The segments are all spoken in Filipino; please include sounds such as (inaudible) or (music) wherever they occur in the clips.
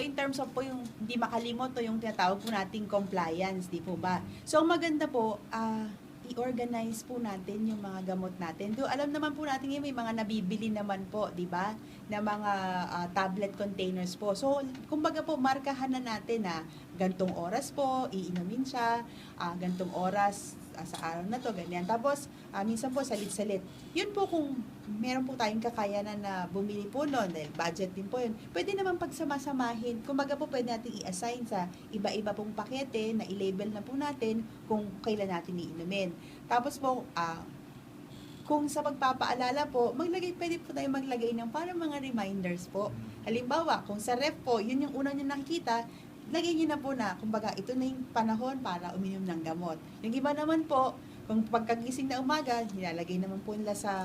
In terms of po yung hindi makalimot o yung tinatawag po nating compliance, di po ba? So, ang maganda po, ah, i-organize po natin yung mga gamot natin. Do alam naman po natin yung may mga nabibili naman po, di ba? Na mga ah, tablet containers po. So, kumbaga po, markahan na natin na gantong oras po, iinumin siya, ah, gantong oras ah, sa araw na to, ganyan. Tapos, ah, minsan po, salit-salit. Yun po kung meron po tayong kakayanan na bumili po noon, dahil budget din po yun, pwede naman pagsama-samahin. Kumbaga po, pwede natin i-assign sa iba-iba pong pakete na i-label na po natin kung kailan natin iinumin. Tapos po, ah, kung sa pagpapaalala po, maglagay, pwede po tayo maglagay ng parang mga reminders po. Halimbawa, kung sa ref po, yun yung unang nyo nakikita, nyo na po na, kumbaga, ito na yung panahon para uminom ng gamot. Yung iba naman po, kung pagkagising na umaga, nilalagay naman po nila sa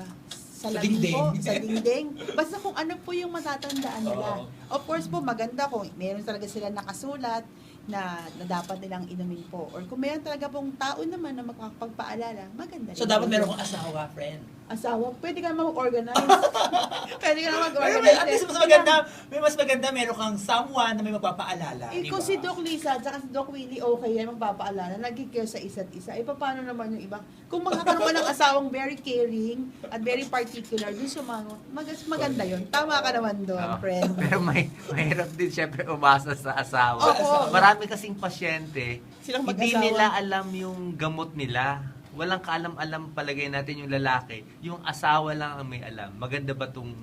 sa Sa labi po, dingding. sa dingding. Basta kung ano po yung matatandaan nila. Oo. Of course po, maganda kung meron talaga sila nakasulat na, na dapat nilang inumin po. Or kung meron talaga pong tao naman na makakapagpaalala, maganda So, rin dapat po meron kang asawa, friend. Asawa, pwede ka mag-organize. (laughs) pwede ka na Pero mag-organize. may, at least mas maganda, may mas maganda, meron kang someone na may magpapaalala. Eh, kung si Doc Lisa at si Doc Willie okay yan, magpapaalala, nag-care sa isa't isa. Eh, paano naman yung iba? Kung makakaroon ka ng asawang very caring at very particular dun sa mga, mag maganda yun. Tama ka naman doon, Oo. friend. (laughs) Pero may mahirap din syempre umasa sa asawa. Opo. Marami kasing pasyente, Silang hindi mag-asawa. nila alam yung gamot nila. Walang kaalam-alam palagay natin yung lalaki. Yung asawa lang ang may alam. Maganda ba tong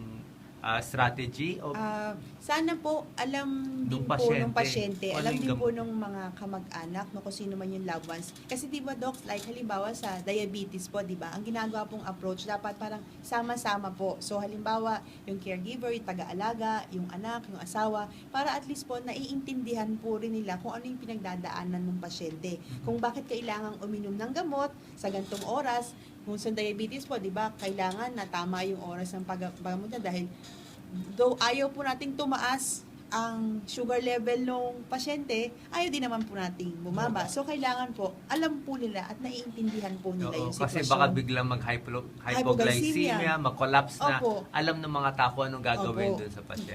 ah, strategy? O Ah, sana po alam din Nung po pasyente. nung pasyente, ano alam yung din gam- po nung mga kamag-anak, no, kung sino man yung loved ones. Kasi di ba, Doc, like halimbawa sa diabetes po, di ba, ang ginagawa pong approach, dapat parang sama-sama po. So halimbawa, yung caregiver, yung taga-alaga, yung anak, yung asawa, para at least po naiintindihan po rin nila kung ano yung pinagdadaanan ng pasyente. Kung bakit kailangang uminom ng gamot sa gantong oras, kung sa diabetes po, di ba, kailangan na tama yung oras ng pag- paggamot niya dahil though ayaw po nating tumaas ang sugar level ng pasyente, ayaw din naman po nating bumaba. So, kailangan po, alam po nila at naiintindihan po nila Oo, yung kasi sitwasyon. baka biglang mag-hypoglycemia, Hypoglycemia. mag-collapse na. Opo. Alam ng mga tao kung anong gagawin Opo. dun sa pasyente.